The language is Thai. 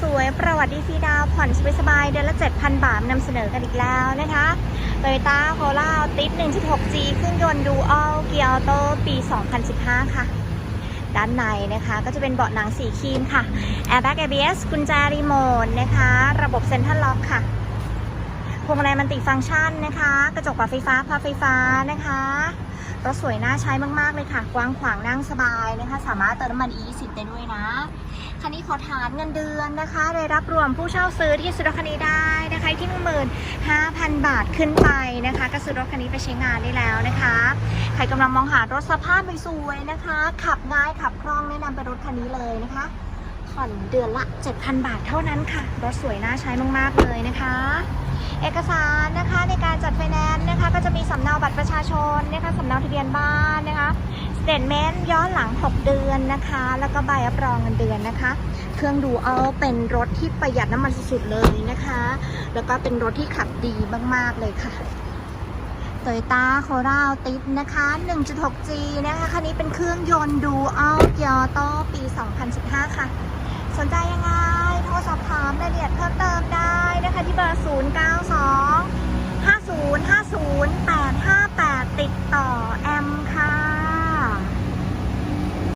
สวยๆ ประวัติดีฟีดาวผ่อนสบายๆเดือนละ 7,000 บาทนำเสนอกันอีกแล้วนะคะโตโยต้าโคล่าติด 1.6G เครื่องยนต์ดูอัลเกียร์ออโต้ปี 2015 ค่ะ ด้านในนะคะก็จะเป็นเบาะหนังสีครีมค่ะ Airbag ABS กุญแจรีโมทนะคะ ระบบเซ็นทรัลล็อกค่ะพวงมาลัยมันติฟังก์ชันนะคะ กระจกปรับไฟฟ้าพับไฟฟ้านะคะรถสวยน่าใช้มาก ๆ เลยค่ะ กว้างขวางนั่งสบายนะคะ สามารถเติมน้ำมัน E10 ได้ด้วยนะ คันนี้ขอฐานเงินเดือนนะคะได้รับรวมผู้เช่าซื้อที่ซื้อรถคันนี้ได้นะคะที่15,000บาทขึ้นไปนะคะก็ซื้อรถคันนี้ไปใช้งานได้แล้วนะคะ ใครกำลังมองหารถสภาพสวยๆนะคะ ขับง่ายขับคล่องแนะนำเป็นรถคันนี้เลยนะคะผ่อนเดือนละ 7,000 บาทเท่านั้นค่ะ รถสวยน่าใช้มาก ๆ เลยนะคะ เอกสารนะคะในการจัดไฟแนนซ์นะคะ ก็จะมีสำเนาบัตรประชาชนนะคะสำเนาทะเบียนบ้าน เตทเมนย้อนหลัง 6 เดือนนะคะ แล้วก็ใบรับรองเงินเดือนนะคะ เครื่องดูเอาเป็นรถที่ประหยัดน้ำมันสุดๆเลยนะคะ แล้วก็เป็นรถที่ขับดีมากๆเลยค่ะโตโยต้าโคราลติดนะคะ 1.6G นะคะ คันนี้เป็นเครื่องยนต์ดูอัลเกียร์โตปี 2015 ค่ะ สนใจยังไง โทรสอบถามรายละเอียดเพิ่มเติมได้นะคะ ที่เบอร์ 0 9 2